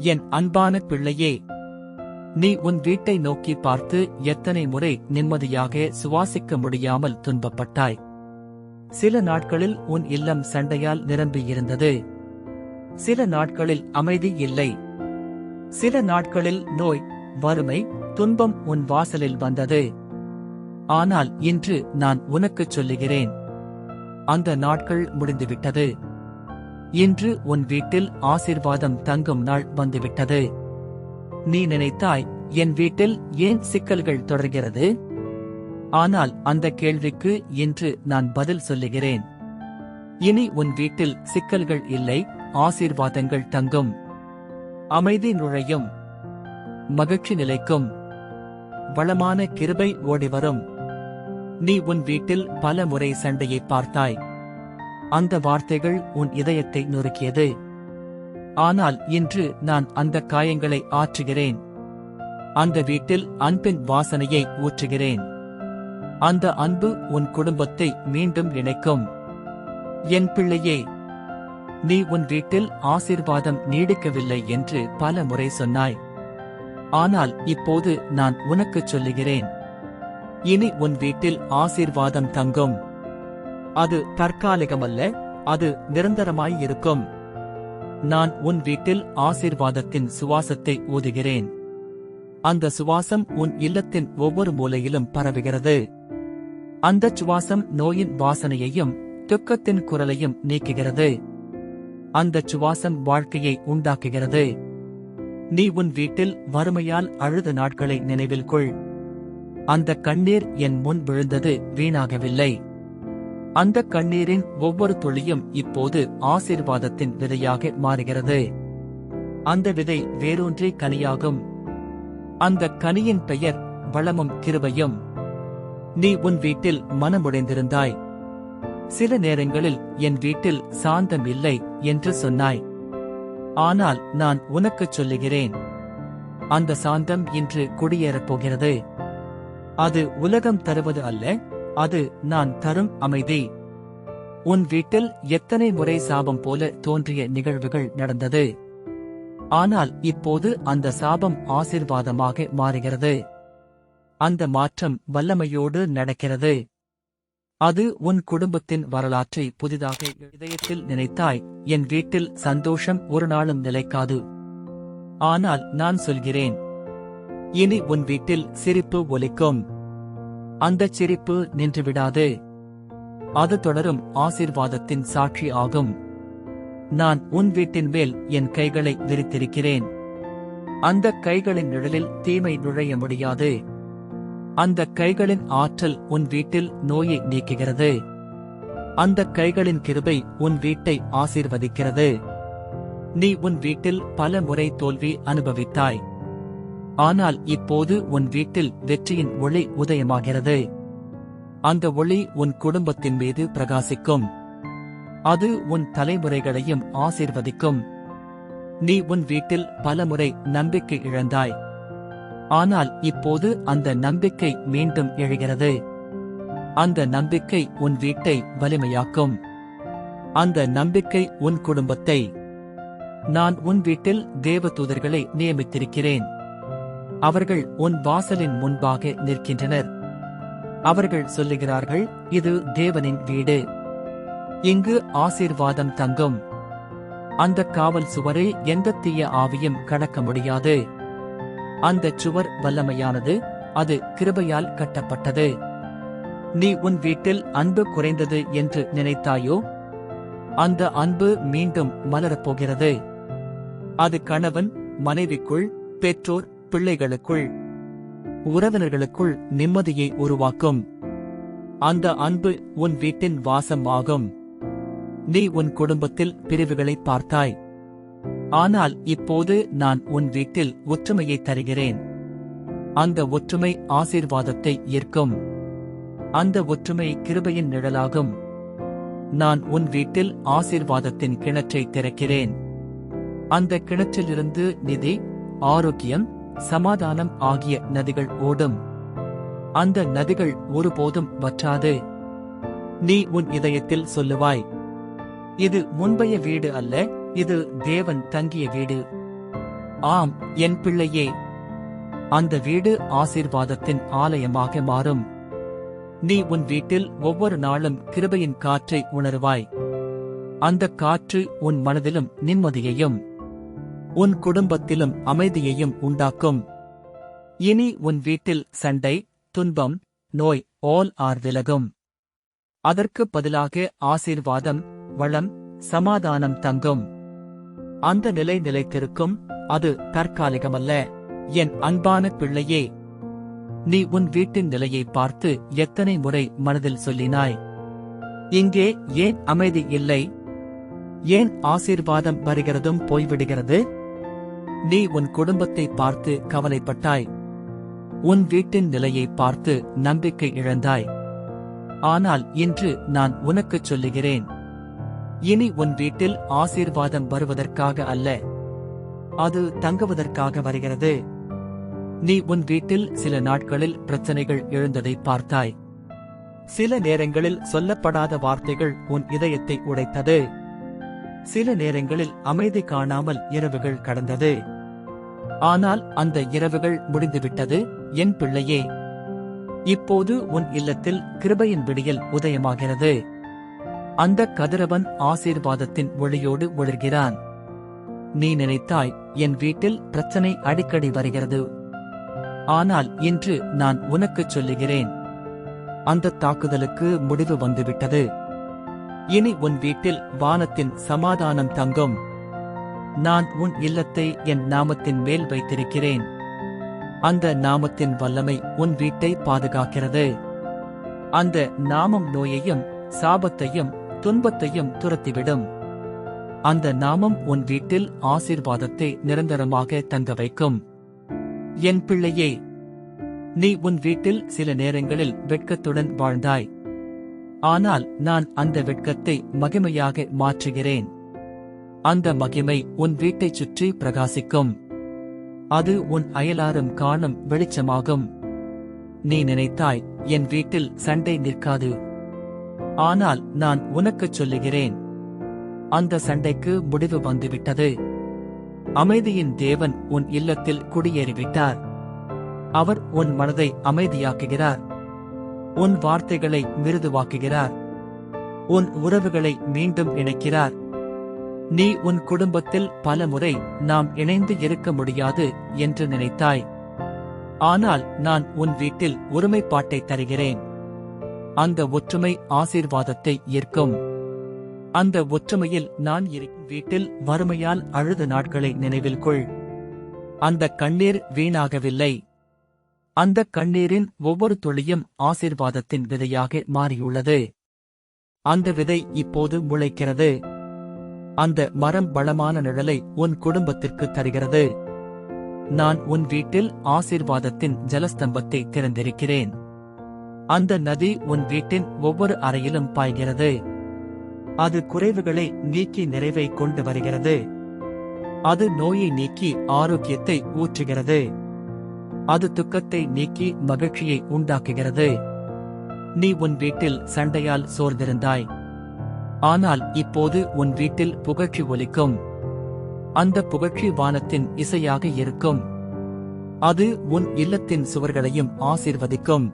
என் அன்பான பிள்ளையே நீ உன் வீட்டை நோக்கி பார்த்து எத்தனை முறை நிம்மதியாக சுவாசிக்க முடியாமல் துன்பப்பட்டாய். சில நாட்களில் உன் இல்லம் சண்டையால் நிரம்பியிருந்தது சில நாட்களில் அமைதி இல்லை. சில நாட்களில் நோய் வறுமை துன்பம் உன் வாசலில் வந்தது. ஆனால் இன்று நான் உனக்குச் சொல்லுகிறேன். அந்த நாட்கள் முடிந்துவிட்டது. இன்று உன் வீட்டில் ஆசீர்வாதம் தங்கும் நாள் வந்துவிட்டது. நீ நினைத்தாய் என் வீட்டில் ஏன் சிக்கல்கள் தொடர்கிறது? ஆனால் அந்த கேள்விக்கு இன்று நான் பதில் சொல்லுகிறேன். இனி உன் வீட்டில் சிக்கல்கள் இல்லை ஆசீர்வாதங்கள் தங்கும். அமைதி நுழையும். மகிழ்ச்சி நிலைக்கும். வளமான கிருபை ஓடிவரும். நீ உன் வீட்டில் பல முறை சண்டையை பார்த்தாய். அந்த வார்த்தைகள் உன் இதயத்தை நொறுக்கியது. ஆனால் இன்று நான் அந்த காயங்களை ஆற்றுகிறேன். அந்த வீட்டில் அன்பின் வாசனையை ஊற்றுகிறேன். அந்த அன்பு உன் குடும்பத்தை மீண்டும் இணைக்கும். என் பிள்ளையே நீ உன் வீட்டில் ஆசீர்வாதம் நீடிக்கவில்லை என்று பல முறை சொன்னாய். ஆனால் இப்போது நான் உனக்குச் சொல்லுகிறேன். இனி உன் வீட்டில் ஆசீர்வாதம் தங்கும். அது தற்காலிகமல்ல அது நிரந்தரமாயிருக்கும் நான் உன் வீட்டில் ஆசீர்வாதத்தின் சுவாசத்தை ஊதுகிறேன். அந்த சுவாசம் உன் இல்லத்தின் ஒவ்வொரு மூலையிலும் பரவுகிறது. அந்த சுவாசம் நோயின் வாசனையையும் துக்கத்தின் குரலையும் நீக்குகிறது. அந்த சுவாசம் வாழ்க்கையை உண்டாக்குகிறது. நீ உன் வீட்டில் வறுமையால் அழுத நாட்களை நினைவில் கொள். அந்த கண்ணீர் என் முன் விழுந்தது வீணாகவில்லை. அந்த கண்ணீரின் ஒவ்வொரு துளியும் இப்போது ஆசீர்வாதத்தின் விதையாக மாறுகிறது. அந்த விதை வேரூன்றி கனியாகும். அந்த கனியின் பெயர் வளமும் கிருபையும். நீ உன் வீட்டில் மனமுடைந்திருந்தாய். சில நேரங்களில் என் வீட்டில் சாந்தம் இல்லை என்று சொன்னாய். ஆனால் நான் உனக்குச் சொல்லுகிறேன். அந்த சாந்தம் இன்று குடியேறப் போகிறது. அது உலகம் தருவது அல்ல அது நான் தரும் அமைதி. உன் வீட்டில் எத்தனை முறை சாபம் போல தோன்றிய நிகழ்வுகள் நடந்தது? ஆனால் இப்போது அந்த சாபம் ஆசிர்வாதமாக மாறுகிறது. அந்த மாற்றம் வல்லமையோடு நடக்கிறது. அது உன் குடும்பத்தின் வரலாற்றை புதிதாக இதயத்தில் நினைத்தாய் என் வீட்டில் சந்தோஷம் ஒரு நாளும் நிலைக்காது. ஆனால் நான் சொல்கிறேன் இனி உன் வீட்டில் சிரிப்பு ஒலிக்கும். அந்தச் சிரிப்பு நின்றுவிடாது. அது தொடரும் ஆசீர்வாதத்தின் சாட்சி ஆகும். நான் உன் வீட்டின் மேல் என் கைகளை விரித்திருக்கிறேன். அந்த கைகளின் நிழலில் தீமை நுழைய முடியாது. அந்த கைகளின் ஆற்றல் உன் வீட்டில் நோயை நீக்குகிறது. அந்த கைகளின் கிருபை உன் வீட்டை ஆசீர்வதிக்கிறது. நீ உன் வீட்டில் பல முறை தோல்வி அனுபவித்தாய். ஆனால் இப்போது உன் வீட்டில் வெற்றியின் ஒளி உதயமாகிறது. அந்த ஒளி உன் குடும்பத்தின் மீது பிரகாசிக்கும். அது உன் தலைமுறைகளையும் ஆசீர்வதிக்கும். நீ உன் வீட்டில் பலமுறை நம்பிக்கை இழந்தாய். ஆனால் இப்போது அந்த நம்பிக்கை மீண்டும் எழுகிறது. அந்த நம்பிக்கை உன் வீட்டை வலிமையாக்கும். அந்த நம்பிக்கை உன் குடும்பத்தை. நான் உன் வீட்டில் தேவதூதர்களை நியமித்திருக்கிறேன். அவர்கள் உன் வாசலின் முன்பாக நிற்கின்றனர். அவர்கள் சொல்லுகிறார்கள் இது தேவனின் வீடு. இங்கு ஆசீர்வாதம் தங்கும். அந்த காவல் சுவரை எந்த தீய ஆவியும் கடக்க முடியாது. அந்த சுவர் வல்லமையானது அது கிருபையால் கட்டப்பட்டது. நீ உன் வீட்டில் அன்பு குறைந்தது என்று நினைத்தாயோ? அந்த அன்பு மீண்டும் மலரப்போகிறது அது கணவன் மனைவிக்குள் பெற்றோர் பிள்ளைகளுக்குள் உறவினர்களுக்குள் நிம்மதியை உருவாக்கும். அந்த அன்பு உன் வீட்டின் வாசம் ஆகும் நீ உன் குடும்பத்தில் பிரிவுகளை பார்த்தாய். ஆனால் இப்போது நான் உன் வீட்டில் ஒற்றுமையை தருகிறேன். அந்த ஒற்றுமை ஆசீர்வாதத்தை ஈர்க்கும். அந்த ஒற்றுமை கிருபையின் நிழலாகும். நான் உன் வீட்டில் ஆசீர்வாதத்தின் கிணற்றை திறக்கிறேன். அந்த கிணற்றிலிருந்து நிதி ஆரோக்கியம் சமாதானம் ஆகிய நதிகள் ஓடும். அந்த நதிகள் ஒருபோதும் வற்றாது. நீ உன் இதயத்தில் சொல்லுவாய் இது முன்பைய வீடு அல்ல இது தேவன் தங்கிய வீடு. ஆம் என் பிள்ளையே அந்த வீடு ஆசீர்வாதத்தின் ஆலயமாக மாறும். நீ உன் வீட்டில் ஒவ்வொரு நாளும் கிருபையின் காற்றை உணருவாய். அந்த காற்று உன் மனதிலும் நிம்மதியையும். உன் குடும்பத்திலும் அமைதியையும் உண்டாக்கும். இனி உன் வீட்டில் சண்டை துன்பம் நோய் ஆல் ஆர் விலகும். அதற்கு பதிலாக ஆசீர்வாதம் வளம் சமாதானம் தங்கும். அந்த நிலை நிலைத்திருக்கும் அது தற்காலிகமல்ல. என் அன்பான பிள்ளையே நீ உன் வீட்டின் நிலையை பார்த்து எத்தனை முறை மனதில் சொல்லினாய்? இங்கே ஏன் அமைதி இல்லை? ஏன் ஆசீர்வாதம் வருகிறதும் போய்விடுகிறது? நீ உன் குடும்பத்தை பார்த்து கவலைப்பட்டாய். உன் வீட்டின் நிலையை பார்த்து நம்பிக்கை இழந்தாய். ஆனால் இன்று நான் உனக்குச் சொல்லுகிறேன். இனி உன் வீட்டில் ஆசீர்வாதம் வருவதற்காக அல்ல. அது தங்குவதற்காக வருகிறது. நீ உன் வீட்டில் சில நாட்களில் பிரச்சனைகள் எழுந்ததை பார்த்தாய். சில நேரங்களில் சொல்லப்படாத வார்த்தைகள் உன் இதயத்தை உடைத்தது. சில நேரங்களில் அமைதி காணாமல் இரவுகள் கடந்தது. ஆனால் அந்த இரவுகள் முடிந்துவிட்டது. என் பிள்ளையே இப்போது உன் இல்லத்தில் கிருபையின் விடியல் உதயமாகிறது. அந்த கதிரவன் ஆசீர்வாதத்தின் ஒளியோடு ஒளிர்கிறான். நீ நினைத்தாய் என் வீட்டில் பிரச்சனை அடிக்கடி வருகிறது. ஆனால் இன்று நான் உனக்குச் சொல்லுகிறேன். அந்த தாக்குதலுக்கு முடிவு வந்துவிட்டது. இனி உன் வீட்டில் வானத்தின் சமாதானம் தங்கும். நான் உன் இல்லத்தை என் நாமத்தின் மேல் வைத்திருக்கிறேன். அந்த நாமத்தின் வல்லமை உன் வீட்டை பாதுகாக்கிறது. அந்த நாமம் நோயையும் சாபத்தையும் துன்பத்தையும் துரத்திவிடும். அந்த நாமம் உன் வீட்டில் ஆசீர்வாதத்தை நிரந்தரமாக தங்க வைக்கும். என் பிள்ளையே நீ உன் வீட்டில் சில நேரங்களில் வெட்கத்துடன் வாழ்ந்தாய். ஆனால் நான் அந்த வெட்கத்தை மகிமையாக மாற்றுகிறேன். அந்த மகிமை உன் வீட்டைச் சுற்றி பிரகாசிக்கும். அது உன் அயலாரும் காணும் வெளிச்சமாகும். நீ நினைத்தாய் என் வீட்டில் சண்டை நிற்காது. ஆனால் நான் உனக்குச் சொல்லுகிறேன். அந்த சண்டைக்கு முடிவு வந்துவிட்டது. அமைதியின் தேவன் உன் இல்லத்தில் குடியேறிவிட்டார். அவர் உன் மனதை அமைதியாக்குகிறார். உன் வார்த்தைகளை மிருதுவாக்குகிறார். உன் உறவுகளை மீண்டும் இணைக்கிறார். நீ உன் குடும்பத்தில் பல முறை நாம் இணைந்து இருக்க முடியாது என்று நினைத்தாய். ஆனால் நான் உன் வீட்டில் ஒருமைப்பாட்டை தருகிறேன். அந்த ஒற்றுமை ஆசீர்வாதத்தை ஈர்க்கும் அந்த ஒற்றுமையில் நான் இருக்கும் வீட்டில் வறுமையால் அழுத நாட்களை நினைவில் கொள். அந்த கண்ணீர் வீணாகவில்லை. அந்த கண்ணீரின் ஒவ்வொரு துளியும் ஆசீர்வாதத்தின் விதையாக மாறியுள்ளது. அந்த விதை இப்போது முளைக்கிறது. அந்த மரம் பலமான நிழலை உன் குடும்பத்திற்கு தருகிறது. நான் உன் வீட்டில் ஆசீர்வாதத்தின் ஜலஸ்தம்பத்தை திறந்திருக்கிறேன். அந்த நதி உன் வீட்டின் ஒவ்வொரு அறையிலும் பாய்கிறது. அது குறைவுகளை நீக்கி நிறைவை கொண்டு வருகிறது. அது நோயை நீக்கி ஆரோக்கியத்தை ஊற்றுகிறது. அது துக்கத்தை நீக்கி மகிழ்ச்சியை உண்டாக்குகிறது. நீ உன் வீட்டில் சண்டையால் சோர்ந்திருந்தாய். ஆனால் இப்போது உன் வீட்டில் புகழ்ச்சி ஒலிக்கும். அந்த புகழ்ச்சி வானத்தின் இசையாக இருக்கும். அது உன் இல்லத்தின் சுவர்களையும் ஆசீர்வதிக்கும்.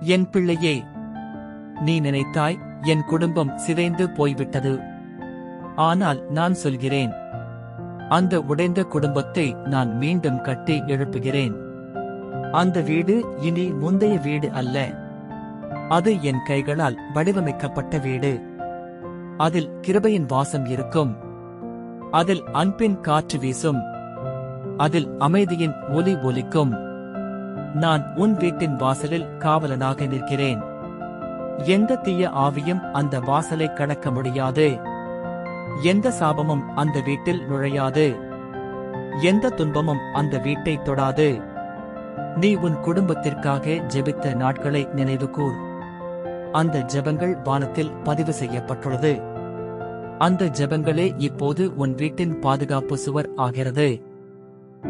என் பிள்ளையே நீ நினைத்தாய் என் குடும்பம் சிதைந்து போய்விட்டது. ஆனால் நான் சொல்கிறேன் அந்த உடைந்த குடும்பத்தை நான் மீண்டும் கட்டி எழுப்புகிறேன். அந்த வீடு இனி முந்தைய வீடு அல்ல. அது என் கைகளால் வடிவமைக்கப்பட்ட வீடு. அதில் கிருபையின் வாசம் இருக்கும். அதில் அன்பின் காற்று வீசும். அதில் அமைதியின் ஒலி ஒலிக்கும். நான் உன் வீட்டின் வாசலில் காவலனாக நிற்கிறேன். எந்த தீய ஆவியும் அந்த வாசலை கடக்க முடியாது. எந்த சாபமும் அந்த வீட்டில் நுழையாது. எந்த துன்பமும் அந்த வீட்டை தொடாது. நீ உன் குடும்பத்திற்காக ஜெபித்த நாட்களை நினைவுகூர். அந்த ஜெபங்கள் வானத்தில் பதிவு செய்யப்பட்டுள்ளது. அந்த ஜெபங்களே இப்போது உன் வீட்டின் பாதுகாப்பு சுவர் ஆகிறது.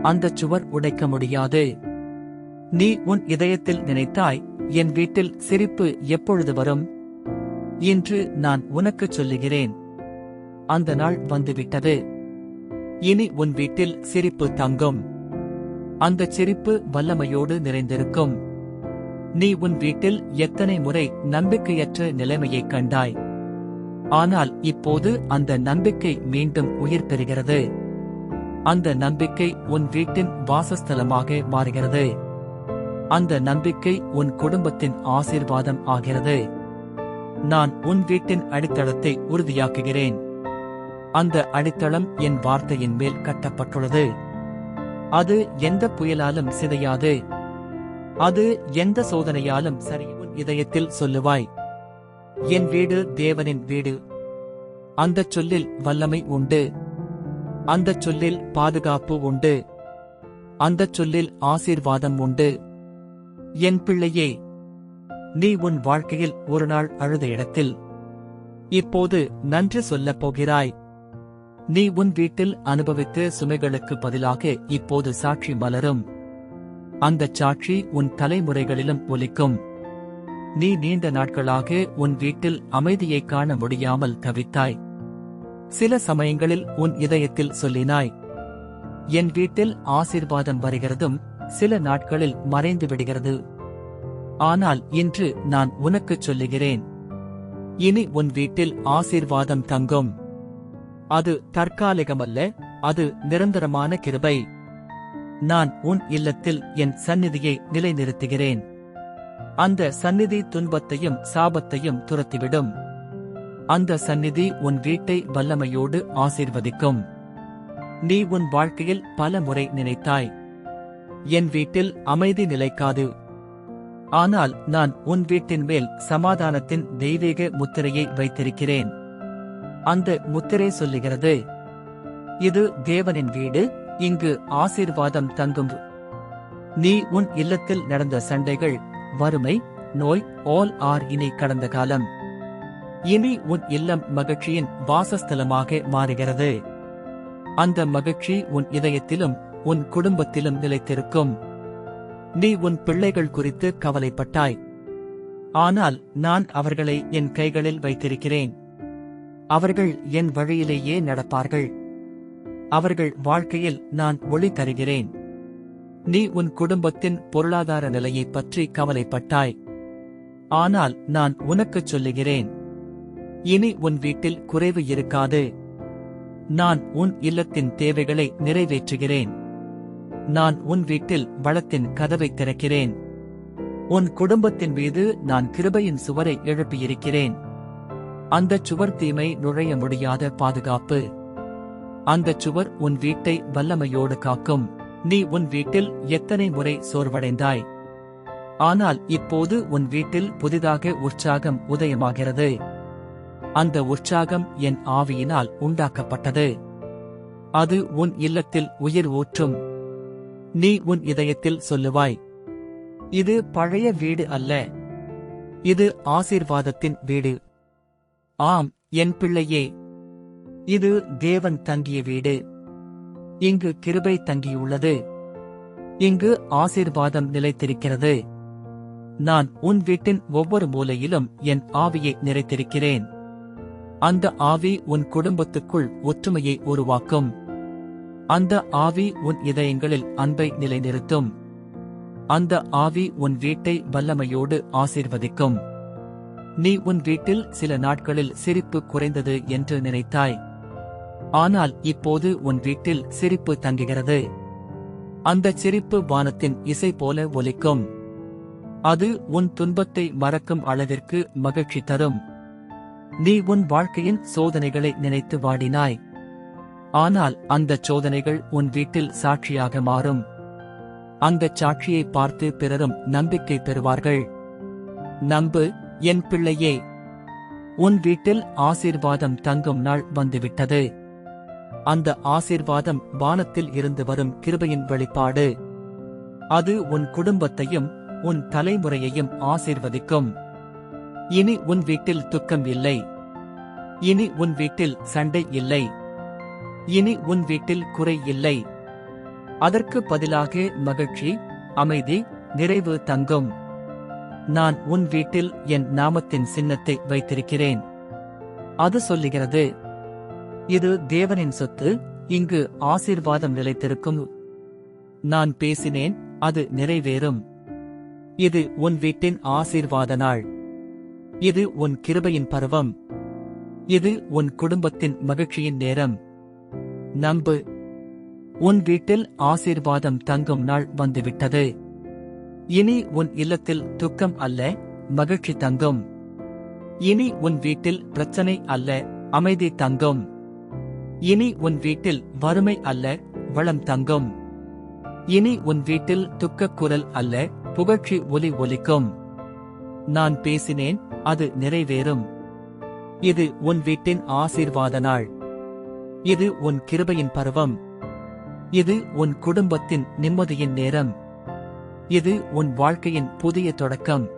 அந்த சுவர் உடைக்க முடியாது. நீ உன் இதயத்தில் நினைத்தாய் என் வீட்டில் சிரிப்பு எப்பொழுது வரும்? இன்று நான் உனக்குச் சொல்லுகிறேன். அந்த நாள் வந்துவிட்டது. இனி உன் வீட்டில் சிரிப்பு தங்கும். அந்தச் சிரிப்பு வல்லமையோடு நிறைந்திருக்கும். நீ உன் வீட்டில் எத்தனை முறை நம்பிக்கையற்ற நிலைமையைக் கண்டாய்? ஆனால் இப்போது அந்த நம்பிக்கை மீண்டும் உயிர் பெறுகிறது. அந்த நம்பிக்கை உன் வீட்டின் வாசஸ்தலமாக மாறுகிறது. அந்த நம்பிக்கை உன் குடும்பத்தின் ஆசீர்வாதம் ஆகிறது. நான் உன் வீட்டின் அடித்தளத்தை உறுதியாக்குகிறேன். அந்த அடித்தளம் என் வார்த்தையின் மேல் கட்டப்பட்டுள்ளது. அது எந்த புயலாலும் சிதையாது. அது எந்த சோதனையாலும் சரி உன் இதயத்தில் சொல்லுவாய். என் வீடு தேவனின் வீடு. அந்தச் சொல்லில் வல்லமை உண்டு. அந்தச் சொல்லில் பாதுகாப்பு உண்டு. அந்தச் சொல்லில் ஆசீர்வாதம் உண்டு. என் பிள்ளையே நீ உன் வாழ்க்கையில் ஒரு நாள் அழுத இடத்தில் இப்போது நன்றி சொல்லப் போகிறாய். நீ உன் வீட்டில் அனுபவித்த சுமைகளுக்கு பதிலாக இப்போது சாட்சி மலரும். அந்தச் சாட்சி உன் தலைமுறைகளிலும் ஒலிக்கும். நீ நீண்ட நாட்களாக உன் வீட்டில் அமைதியைக் காண முடியாமல் தவித்தாய். சில சமயங்களில் உன் இதயத்தில் சொல்லினாய். என் வீட்டில் ஆசீர்வாதம் வருகிறதும் சில நாட்களில் மறைந்து விடுகிறது. ஆனால் இன்று நான் உனக்குச் சொல்லுகிறேன். இனி உன் வீட்டில் ஆசீர்வாதம் தங்கும். அது தற்காலிகமல்ல அது நிரந்தரமான கிருபை. நான் உன் இல்லத்தில் என் சந்நிதியை நிலைநிறுத்துகிறேன். அந்த சந்நிதி துன்பத்தையும் சாபத்தையும் துரத்திவிடும். அந்த சந்நிதி உன் வீட்டை வல்லமையோடு ஆசீர்வதிக்கும். நீ உன் வாழ்க்கையில் பல முறை நினைத்தாய். என் வீட்டில் அமைதி நிலைக்காது. ஆனால் நான் உன் வீட்டின் மேல் சமாதானத்தின் தெய்வீக முத்திரையை வைத்திருக்கிறேன். அந்த முத்திரை சொல்லுகிறது இது தேவனின் வீடு இங்கு ஆசீர்வாதம் தங்கும். நீ உன் இல்லத்தில் நடந்த சண்டைகள் வறுமை நோய் ஆல் ஆர் இனி கடந்த காலம். இனி உன் இல்லம் மகிழ்ச்சியின் வாசஸ்தலமாக மாறுகிறது. அந்த மகிழ்ச்சி உன் இதயத்திலும் உன் குடும்பத்திலும் நிலைத்திருக்கும். நீ உன் பிள்ளைகள் குறித்து கவலைப்பட்டாய். ஆனால் நான் அவர்களை என் கைகளில் வைத்திருக்கிறேன். அவர்கள் என் வழியிலேயே நடப்பார்கள். அவர்கள் வாழ்க்கையில் நான் ஒளி தருகிறேன். நீ உன் குடும்பத்தின் பொருளாதார நிலையைப் பற்றி கவலைப்பட்டாய். ஆனால் நான் உனக்குச் சொல்லுகிறேன். இனி உன் வீட்டில் குறைவு இருக்காது. நான் உன் இல்லத்தின் தேவைகளை நிறைவேற்றுகிறேன். நான் உன் வீட்டில் வளத்தின் கதவை திறக்கிறேன். உன் குடும்பத்தின் மீது நான் கிருபையின் சுவரை எழுப்பியிருக்கிறேன். அந்தச் சுவர் தீமை நுழைய முடியாத பாதுகாப்பு. அந்தச் சுவர் உன் வீட்டை வல்லமையோடு காக்கும். நீ உன் வீட்டில் எத்தனை முறை சோர்வடைந்தாய்? ஆனால் இப்போது உன் வீட்டில் புதிதாக உற்சாகம் உதயமாகிறது. அந்த உற்சாகம் என் ஆவியினால் உண்டாக்கப்பட்டது. அது உன் இல்லத்தில் உயிர் ஊற்றும். நீ உன் இதயத்தில் சொல்லுவாய் இது பழைய வீடு அல்ல. இது ஆசீர்வாதத்தின் வீடு. ஆம் என் பிள்ளையே இது தேவன் தங்கிய வீடு. இங்கு கிருபை தங்கியுள்ளது. இங்கு ஆசீர்வாதம் நிலைத்திருக்கிறது. நான் உன் வீட்டின் ஒவ்வொரு மூலையிலும் என் ஆவியை நிறைத்திருக்கிறேன். அந்த ஆவி உன் குடும்பத்துக்குள் ஒற்றுமையை உருவாக்கும். அந்த ஆவி உன் இதயங்களில் அன்பை நிலைநிறுத்தும். அந்த ஆவி உன் வீட்டை வல்லமையோடு ஆசீர்வதிக்கும். நீ உன் வீட்டில் சில நாட்களில் சிரிப்பு குறைந்தது என்று நினைத்தாய். ஆனால் இப்போது உன் வீட்டில் சிரிப்பு தங்குகிறது. அந்த சிரிப்பு வானத்தின் இசை போல ஒலிக்கும். அது உன் துன்பத்தை மறக்கும் அளவிற்கு மகிழ்ச்சி தரும். நீ உன் வாழ்க்கையின் சோதனைகளை நினைத்து வாடினாய். ஆனால் அந்தச் சோதனைகள் உன் வீட்டில் சாட்சியாக மாறும். அந்தச் சாட்சியை பார்த்து பிறரும் நம்பிக்கை பெறுவார்கள். நம்பு என் பிள்ளையே உன் வீட்டில் ஆசீர்வாதம் தங்கும் நாள் வந்துவிட்டது. அந்த ஆசீர்வாதம் வானத்தில் இருந்து வரும் கிருபையின் வெளிப்பாடு. அது உன் குடும்பத்தையும் உன் தலைமுறையையும் ஆசீர்வதிக்கும். இனி உன் வீட்டில் துக்கம் இல்லை. இனி உன் வீட்டில் சண்டை இல்லை. இனி உன் வீட்டில் குறை இல்லை. அதற்கு பதிலாக மகிழ்ச்சி அமைதி நிறைவு தங்கும். நான் உன் வீட்டில் என் நாமத்தின் சின்னத்தை வைத்திருக்கிறேன். அது சொல்லுகிறது இது தேவனின் சொத்து. இங்கு ஆசீர்வாதம் நிலைத்திருக்கும். நான் பேசினேன் அது நிறைவேறும். இது உன் வீட்டின் ஆசீர்வாத நாள். இது உன் கிருபையின் பருவம். இது உன் குடும்பத்தின் மகிழ்ச்சியின் நேரம். நம்பு. உன் வீட்டில் ஆசீர்வாதம் தங்கும் நாள் வந்துவிட்டது. இனி உன் இல்லத்தில் துக்கம் அல்ல மகிழ்ச்சி தங்கும். இனி உன் வீட்டில் பிரச்சனை அல்ல அமைதி தங்கும். இனி உன் வீட்டில் வறுமை அல்ல வளம் தங்கும். இனி உன் வீட்டில் துக்கக் குரல் அல்ல புகழ்ச்சி ஒலி ஒலிக்கும். நான் பேசினேன் அது நிறைவேறும். இது உன் வீட்டின் ஆசீர்வாத நாள். இது உன் கிருபையின் பருவம். இது உன் குடும்பத்தின் நிம்மதியின் நேரம். இது உன் வாழ்க்கையின் புதிய தொடக்கம்.